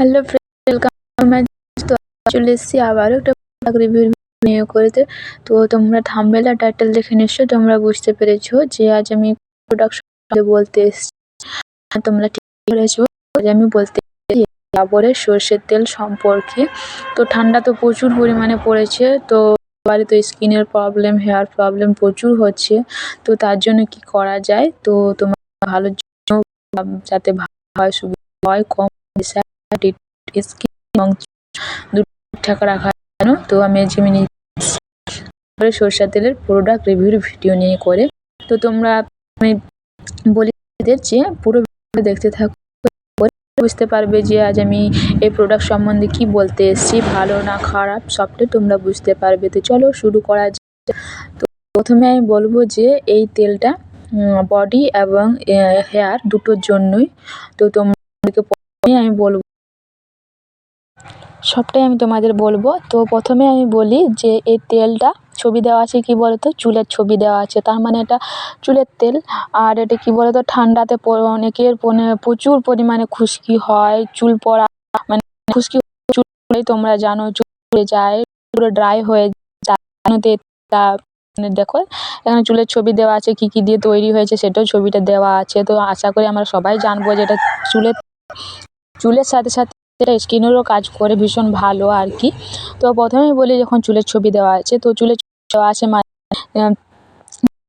Hello welcome তো চলে এসেছি আবারও একটা রিভিউ নিয়ে করতে। তো তোমরা থাম্বেল আর টাইটেল দেখে নিশ্চয় তোমরা বুঝতে পেরেছ যে আজ আমি প্রোডাক্ট বলতে এসেছি। তোমরা ঠিক করেছ আজ আমি বলতে ডাবরের সর্ষের তেল সম্পর্কে। তো ঠান্ডা তো প্রচুর পরিমাণে পড়েছে, তো বাড়িতে স্কিনের প্রবলেম হেয়ার প্রবলেম প্রচুর হচ্ছে। তো তার জন্য কি করা যায়? তো তোমার ভালোর জন্য যাতে ভালো হয়, সুবিধা হয়, কম এবং দুটো রাখার জন্য তো আমি জিমিনি সরষের তেলের প্রোডাক্ট রিভিউর ভিডিও নিয়ে করে। তো তোমরা আমি বলি যে পুরো ভিডিও দেখতে থাকো বুঝতে পারবে যে আজ আমি এই প্রোডাক্ট সম্বন্ধে কি বলতে এসেছি, ভালো না খারাপ সবটাই তোমরা বুঝতে পারবে। তো চলো শুরু করা তো প্রথমে আমি বলব যে এই তেলটা বডি এবং হেয়ার দুটোর জন্যই। তো তোমাদেরকে আমি বলব সবটাই আমি তোমাদের বলব। তো প্রথমে আমি বলি যে এই তেলটা ছবি দেওয়া আছে কি বলতো? চুলের ছবি দেওয়া আছে। তার মানে এটা চুলের তেল। আর এটা কি বলতো? ঠান্ডাতে অনেকের প্রচুর পরিমাণে খুশকি হয়। চুল পড়া মানে খুশকি চুল তোমরা জানো চুল যায়, পুরো ড্রাই হয়ে যায়। মানে দেখো, এখানে চুলের ছবি দেওয়া আছে, কি কি দিয়ে তৈরি হয়েছে সেটাও ছবিটা দেওয়া আছে। তো আশা করি আমরা সবাই জানব যে এটা চুলের চুলের সাথে সাথে এটা স্কিনেরও কাজ করে, ভীষণ ভালো আর কি। তো প্রথমেই বলি যখন চুলের ছবি দেওয়া আছে, তো চুলের দেওয়া আছে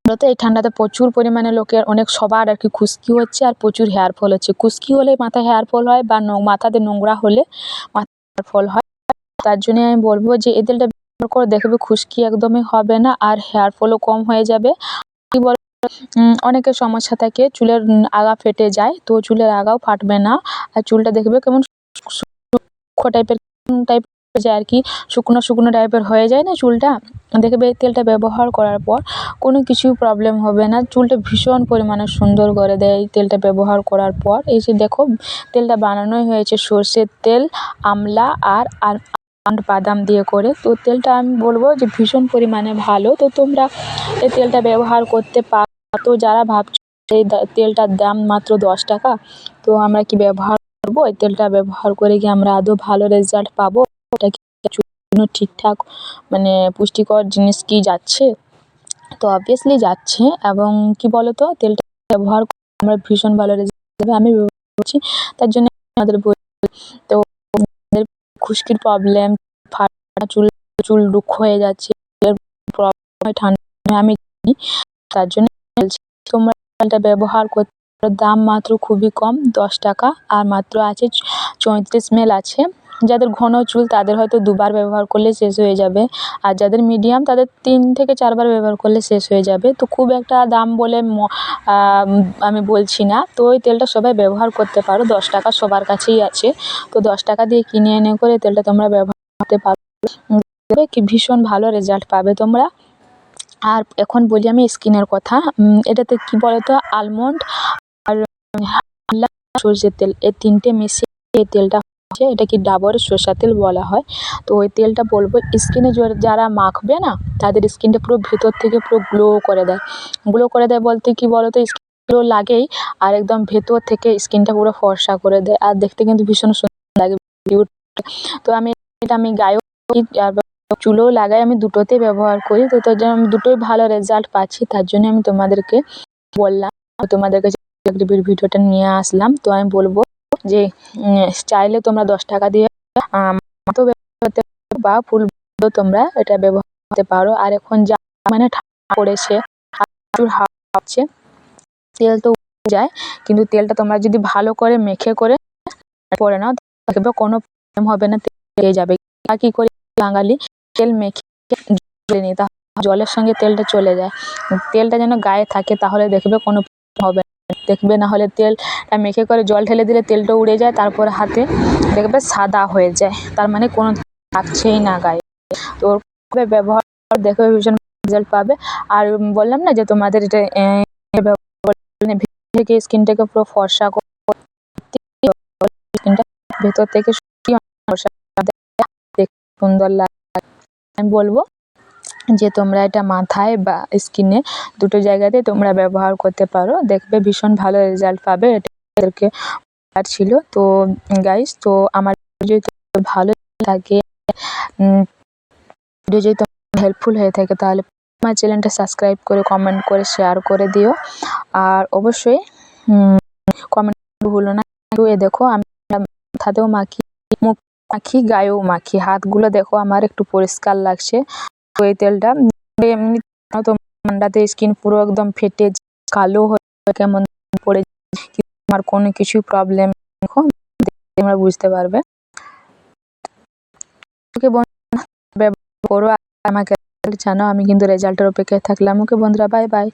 মূলত এই ঠান্ডাতে প্রচুর পরিমাণে লোকের অনেক সবার আর কি খুশকি হচ্ছে আর প্রচুর হেয়ার ফল হচ্ছে। খুশকি হলে মাথায় হেয়ার ফল হয় বা মাথাতে নোংরা হলে মাথায় হেয়ার ফল হয়। তার জন্যে আমি বলব যে এই তেলটা ব্যবহার করে দেখবে খুশকি একদমই হবে না আর হেয়ার ফলও কম হয়ে যাবে। কি বল অনেকের সমস্যা থাকে, চুলের আগা ফেটে যায়, তো চুলের আগাও ফাটবে না। আর চুলটা দেখবে কেমন টাইপের টাইপ যায় আর কি, শুকনো শুকনো টাইপের হয়ে যায় না চুলটা, দেখবে এই তেলটা ব্যবহার করার পর কোনো কিছুই প্রবলেম হবে না। চুলটা ভীষণ পরিমাণে সুন্দর করে দেয় এই তেলটা ব্যবহার করার পর। এই যে দেখো, তেলটা বানানোই হয়েছে সর্ষের তেল, আমলা আর আর বাদাম দিয়ে করে। তো তেলটা আমি বলব যে ভীষণ পরিমাণে ভালো। তো তোমরা এই তেলটা ব্যবহার করতে পারো। তো যারা ভাবছ এই তেলটার দাম মাত্র দশ টাকা, তো আমরা কি ব্যবহার করব। এই তেলটা ব্যবহার করে কি আমরা আদৌ ভালো রেজাল্ট পাবো? এটা কি ঠিকঠাক মানে পুষ্টিকর জিনিস কি যাচ্ছে? তো অবভিয়াসলি যাচ্ছে এবং কি বলতো, তেলটা ব্যবহার আমরা ভীষণ ভালো রেজাল্ট আমি বলছি তার জন্য আমাদের তো খুশকির প্রবলেম ফাটা চুল চুল রুক্ষ হয়ে যাচ্ছে ঠান্ডা আমি তার জন্য বলছি, তোমরা তেলটা ব্যবহার করতে দাম মাত্র খুবই কম, দশ টাকা। আর মাত্র আছে চৌত্রিশ মেল আছে। যাদের ঘন চুল, তাদের হয়তো দুবার ব্যবহার করলে শেষ হয়ে যাবে। আর যাদের মিডিয়াম তাদের তিন থেকে চারবার ব্যবহার করলে শেষ হয়ে যাবে। তো খুব একটা দাম বলে আমি বলছি না। তো ওই তেলটা সবাই ব্যবহার করতে পারো। দশ টাকা সবার কাছেই আছে। তো দশ টাকা দিয়ে কিনে এনে করে তেলটা তোমরা ব্যবহার করতে পারো। কি ভীষণ ভালো রেজাল্ট পাবে তোমরা। আর এখন বলি আমি স্কিনের কথা। এটাতে কি বলতো? আলমন্ড সরষের তেল। এই তিনটে মিশিয়ে এই তেলটা হচ্ছে, এটাকে ডাবরের সরষের তেল বলা হয়। তো ওই তেলটা বলব স্কিনে যারা মাখবে না, তাদের স্কিনটা পুরো ভেতর থেকে পুরো গ্লো করে দেয়। গ্লো করে দেয় বলতে কি বলো তো গ্লো লাগেই, আর একদম ভেতর থেকে স্কিনটা পুরো ফর্সা করে দেয়। আর দেখতে কিন্তু ভীষণ সুন্দর লাগে তো আমি, এটা আমি গায়েও চুলেও লাগাই, আমি দুটোতেই ব্যবহার করি। তো তার জন্য আমি দুটোই ভালো রেজাল্ট পাচ্ছি, তার জন্য আমি তোমাদেরকে বললাম, তোমাদের কাছে ভিডিওটা নিয়ে আসলাম। তো আমি বলব যে চাইলে তোমরা দশ টাকা দিয়ে বা ফুল তোমরা এটা ব্যবহার করতে পারো। আর এখন যা মানে ঠান্ডা পড়েছে হাওয়া তেল তো যায়, কিন্তু তেলটা তোমরা যদি ভালো করে মেখে করে পরে নাও, দেখবে কোনো প্রবলেম হবে না, তেল যাবে। কি করে বাঙালি, তেল মেখে জলে নিই জলের সঙ্গে তেলটা চলে যায়। তেলটা যেন গায়ে থাকে, তাহলে দেখবে কোনো হবে দেখবে, না হলে তেলটা মেখে করে জল ঢেলে দিলে তেলটা উড়ে যায়, তারপর হাতে দেখবে সাদা হয়ে যায়। তার মানে কোনো থাকছেই না গায়ে। তো ব্যবহার দেখবে, ভীষণ রেজাল্ট পাবে। আর বললাম না যে তোমাদের এটা থেকে স্কিনটাকে পুরো ফর্সা ভেতর থেকে সুন্দর লাগে। আমি বলব যে তোমরা এটা মাথায় বা স্কিনে দুটো জায়গাতে তোমরা ব্যবহার করতে পারো। দেখবে ভীষণ ভালো রেজাল্ট পাবে। এটাকে ছিল। তো গাইস তো আমার যদি ভালো লাগে যদি তোমার হেল্পফুল হয়ে থাকে, তাহলে আমার চ্যানেলটা সাবস্ক্রাইব করে কমেন্ট করে শেয়ার করে দিও। আর অবশ্যই কমেন্ট ভুলো না। এ দেখো, আমি মাথাতেও মাখি, মুখ মাখি, গায়েও মাখি। হাতগুলো দেখো, আমার একটু পরিষ্কার লাগছে। এই তেলটা। এমনি ঠান্ডাতে স্কিন পুরো একদম ফেটে কালো হয়ে কেমন পড়ে আমার কোনো কিছু প্রবলেম তোমরা বুঝতে পারবে। ওকে বন্ধুরা করো আমাকে জানো আমি কিন্তু রেজাল্টের অপেক্ষায় থাকলাম। ওকে বন্ধুরা বাই বাই